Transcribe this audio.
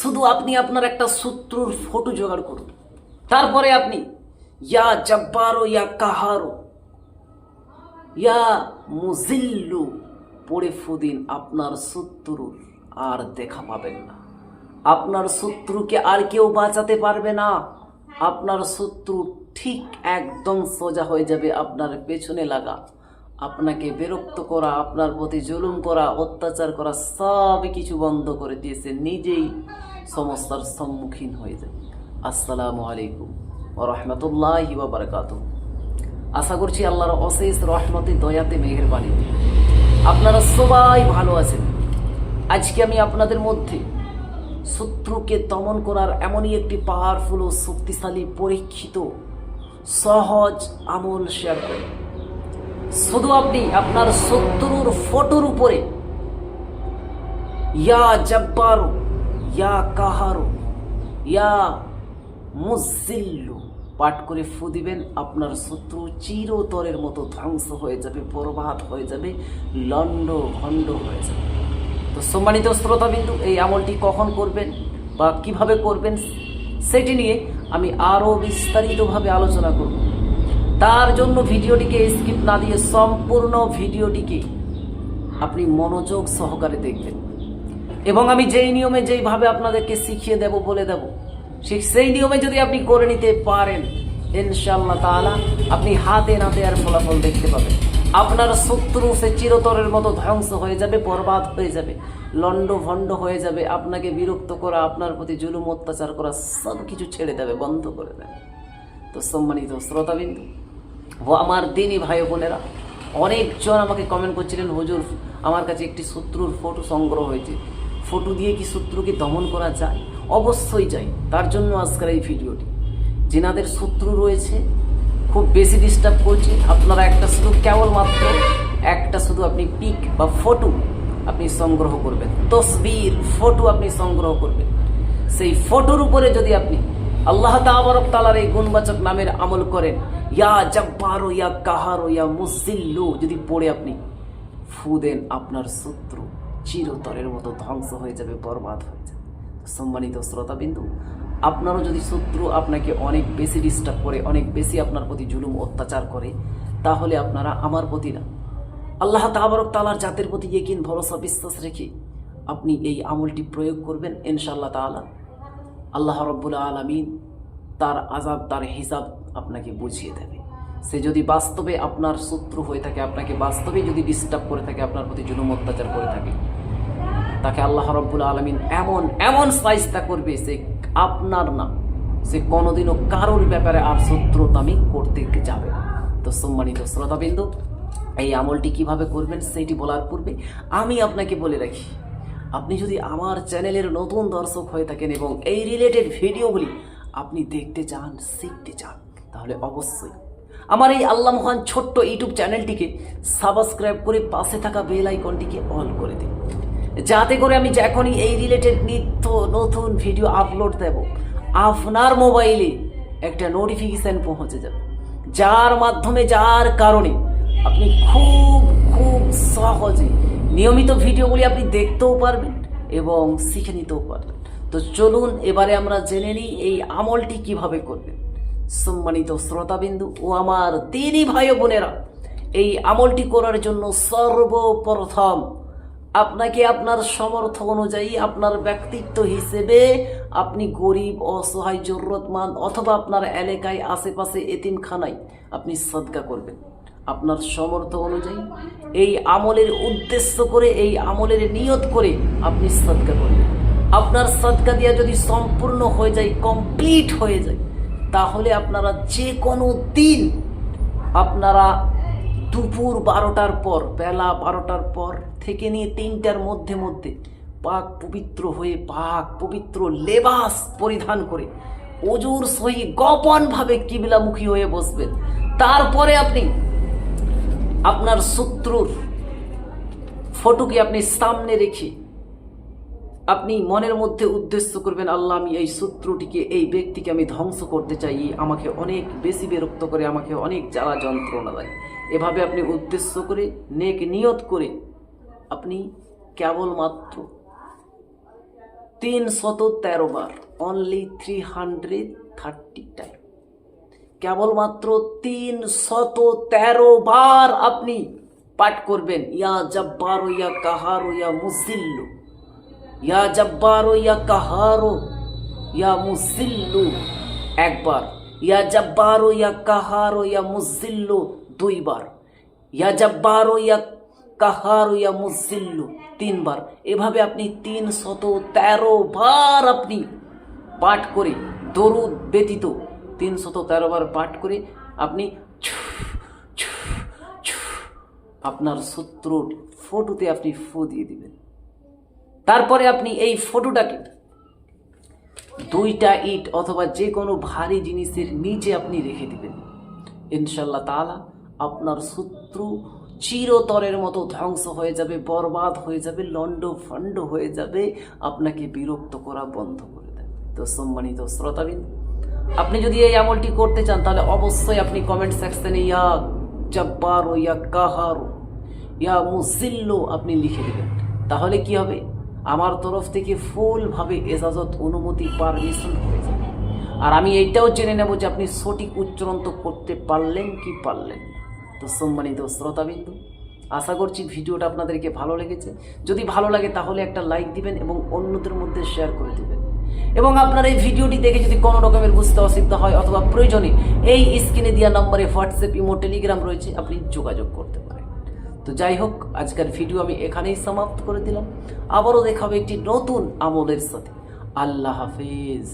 শুধু আপনি আপনার একটা শত্রুর ফটো জোগাড় করুন। তারপরে আপনি, ইয়া জব্বারো, ইয়া কাহারো, ইয়া মুজিল্লু, পড়ে ফুদিন আপনার শত্রুর আর দেখা পাবেন না। আপনার শত্রুকে আর কেউ বাঁচাতে পারবে না। আপনার শত্রু ঠিক একদম সোজা হয়ে যাবে আপনার পেছনে লাগা। আপনাকে বিরক্ত করা, আপনার প্রতি জুলুম করা, অত্যাচার করা সব কিছু বন্ধ করে দিয়েছে। নিজেই সমস্যার সম্মুখীন হয়ে যাবে আসসালামু আলাইকুম রহমতুল্লাহি বারকাতুহ। আশা করছি আল্লাহর অশেষ রহমতে, দয়াতে মেঘের বাণীতে আপনারা সবাই ভালো আছেন। আজকে আমি আপনাদের মধ্যে শত্রুকে দমন করার এমনই একটি পাওয়ারফুল ও শক্তিশালী, পরীক্ষিত, সহজ আমল শেয়ার করি। শুধু আপনি আপনার শত্রুর ফটোর উপরে, ইয়া জব্বারু ইয়া কাহারু, ইয়া মুজিল্লু পাঠ করে ফু দিবেন, আপনার শত্রু চিরতরের মতো ধ্বংস হয়ে যাবে, বরবাদ হয়ে যাবে লন্ড ভণ্ড হয়ে যাবে। তো সম্মানিত শ্রোতাবিন্দু, এই আমলটি কখন করবেন বা কীভাবে করবেন, সেটি নিয়ে আমি আরও বিস্তারিতভাবে আলোচনা করব। তার জন্য ভিডিওটিকে স্কিপ না দিয়ে সম্পূর্ণ ভিডিওটিকে আপনি মনোযোগ সহকারে দেখবেন। এবং আমি যেই নিয়মে যেইভাবে আপনাদেরকে শিখিয়ে দেব, বলে দেব, সেই নিয়মে যদি আপনি করে নিতে পারেন ইনশাল্লাহ তাআলা আপনি হাতে নাতে আর ফলাফল দেখতে পাবেন। আপনার শত্রু সে চিরতরের মতো ধ্বংস হয়ে যাবে, বরবাদ হয়ে যাবে, লন্ড ভণ্ড হয়ে যাবে, আপনাকে বিরক্ত করা, আপনার প্রতি জুলুম, অত্যাচার করা সব কিছু ছেড়ে দেবে, বন্ধ করে দেবে। তো সম্মানিত শ্রোতাবিন্দু, ও আমার দিনই ভাই বোনেরা, অনেকজন আমাকে কমেন্ট করছিলেন, হুজুর, আমার কাছে একটি শত্রুর ফটো সংগ্রহ হয়েছে। ফটো দিয়ে কি শত্রুকে দমন করা যায়? অবশ্যই যায়। তার জন্য আজকের এই ভিডিওটি। যেনাদের শত্রু রয়েছে, খুব বেশি ডিস্টার্ব করছে, আপনারা একটা শুধু কেবলমাত্র একটা শুধু আপনি পিক বা ফটো আপনি সংগ্রহ করবেন। তসবির ফটো আপনি সংগ্রহ করবেন। সেই ফটোর উপরে যদি আপনি আল্লাহ তাবারক তালার এই গুণবাচক নামের আমল করেন, ইয়া জব্বারো, ইয়া কাহারো, ইয়া মুজিল্লু যদি পড়ে আপনি, ফু দেন আপনার শত্রু। চিরতরের মতো ধ্বংস হয়ে যাবে, বরবাদ হয়ে যাবে। সম্মানিত শ্রোতাবিন্দু, আপনারও যদি শত্রু আপনাকে অনেক বেশি ডিস্টার্ব করে, অনেক বেশি আপনার প্রতি জুলুম, অত্যাচার করে, তাহলে আপনারা আমার প্রতি না। আল্লাহ তাবারক তালার জাতের প্রতি ইকিন ভরসা, বিশ্বাস রেখে আপনি এই আমলটি প্রয়োগ করবেন, ইনশাআল্লাহ তাআলা। আল্লাহ রব্বুল আলমিন তার আজাব তার হিসাব আপনাকে বুঝিয়ে দেবে। সে যদি বাস্তবে আপনার শত্রু হয়ে থাকে, আপনাকে বাস্তবে যদি ডিস্টার্ব করে থাকে, আপনার প্রতি জুলুম, অত্যাচার করে থাকে তাকে আল্লাহ রব্বুল আলমিন এমন এমন সাইজটা করবে সে আপনার না সে কোনোদিনও কারোর ব্যাপারে আর শত্রুতামি করতে যাবে না। তো সম্মানিত শ্রোতাবিন্দু, এই আমলটি কীভাবে করবেন সেটি বলার পূর্বে আমি আপনাকে বলে রাখি, আপনি যদি আমার চ্যানেলের নতুন দর্শক হয়ে থাকেন এবং এই রিলেটেড ভিডিওগুলি আপনি দেখতে চান, শিখতে চান, তাহলে অবশ্যই আমার এই আল্লাহ মহান ছোট্ট ইউটিউব চ্যানেলটিকে সাবস্ক্রাইব করে পাশে থাকা বেল আইকনটিকে অন করে দিন। যাতে করে আমি যখনই এই রিলেটেড নিত্য নতুন ভিডিও আপলোড দেব, আপনার মোবাইলে একটা নোটিফিকেশান পৌঁছে যাবে। যার মাধ্যমে, যার কারণে আপনি খুব খুব সহজে নিয়মিত ভিডিওগুলি আপনি দেখতেও পারবেন এবং শিখে নিতেও পারবেন। তো চলুন, এবারে আমরা জেনে নিই এই আমলটি কীভাবে করবেন। সম্মানিত শ্রোতাবিন্দু ও আমার দিনই ভাই বোনেরা, এই আমলটি করার জন্য সর্বপ্রথম আপনাকে আপনার সমর্থ অনুযায়ী আপনার ব্যক্তিত্ব হিসেবে আপনি গরিব, অসহায়, জরুরতমান অথবা আপনার এলাকায়, আশেপাশে এতিমখানায় আপনি সদকা করবেন। আপনার সমর্থ অনুযায়ী এই আমলের উদ্দেশ্য করে, এই আমলের নিয়ত করে আপনি সদকা করবেন। আপনার সদকা দিয়া যদি সম্পূর্ণ হয়ে যায়, কমপ্লিট হয়ে যায়, তাহলে আপনারা যে কোনো দিন আপনারা দুপুর বারোটার পর, বেলা বারোটার পর থেকে নিয়ে তিনটার মধ্যে মধ্যে পাক পবিত্র হয়ে পাক পবিত্র লেবাস পরিধান করে অজুর সহি গোপনভাবে কিবলামুখী হয়ে বসবেন। তারপরে আপনি আপনার শত্রুর ফটোকে আপনি সামনে রেখে আপনি মনের মধ্যে উদ্দেশ্য করবেন, আল্লাহ, আমি এই শত্রুটিকে, এই ব্যক্তিকে আমি ধ্বংস করতে চাই। আমাকে অনেক বেশি বিরক্ত করে, আমাকে অনেক জ্বালা যন্ত্রণা দেয়। এভাবে আপনি উদ্দেশ্য করে, নেক নিয়ত করে, আপনি কেবলমাত্র তিন শত তেরো বার only three hundred thirty time কেবলমাত্র তিন শত তেরো বার আপনি পাঠ করবেন, ইয়া জব্বারো, ইয়া কাহার, ইয়া মুজিল্লু ইয়া জব্বারো, ইয়া কাহারো, ইয়া মুজিল্লু একবার, ইয়া জব্বারো, ইয়া কাহারো, ইয়া মুজিল্লু দুইবার। ইয়া জব্বারো, ইয়া কাহারো, ইয়া মুজিল্লু তিনবার। এভাবে আপনি তিন শত তেরো বার আপনি পাঠ করে, দরুদ ব্যতীত তিন শত তেরো বার পাঠ করে আপনি আপনার শত্রুর ফটোতে আপনি ফু দিয়ে দিবেন। তারপরে আপনি এই ফটোটাকে দুইটা ইট অথবা যে কোনো ভারী জিনিসের নিচে আপনি রেখে দিবেন। ইনশাল্লাহ তাআলা আপনার শত্রু চিরতরের মতো ধ্বংস হয়ে যাবে, বরবাদ হয়ে যাবে লন্ড ফন্ড হয়ে যাবে, আপনাকে বিরক্ত করা বন্ধ করে দেবে। তো সম্মানিত শ্রোতাবিন্দু, আপনি যদি এই আমলটি করতে চান, তাহলে অবশ্যই আপনি কমেন্ট সেকশনে ইয়া জব্বারো, ইয়া কাহারো, ইয়া মুজিল্লো আপনি লিখে দেবেন। তাহলে কি হবে? আমার তরফ থেকে ফুলভাবে এজাজত অনুমতি পারমিশন হয়ে যাবে। আর আমি এইটাও জেনে নেব যে আপনি সঠিক উচ্চারণ তো করতে পারলেন কি পারলেন তো সম্মানিত শ্রোতাবিন্দু, আশা করছি ভিডিওটা আপনাদেরকে ভালো লেগেছে। যদি ভালো লাগে তাহলে একটা লাইক দিবেন এবং অন্যদের মধ্যে শেয়ার করে দেবেন। এবং আপনার এই ভিডিওটি দেখে যদি কোনো রকমের বুঝতে অসুবিধা হয় অথবা প্রয়োজনে এই স্ক্রিনে দেওয়া নম্বরে হোয়াটসঅ্যাপ, ইমো, টেলিগ্রাম রয়েছে, আপনি যোগাযোগ করতে পারেন। তো যাই হোক আজকের ভিডিও আমি এখানেই সমাপ্ত করে দিলাম। আবারও দেখাবো একটি নতুন আমলের সাথে। আল্লাহ হাফেজ।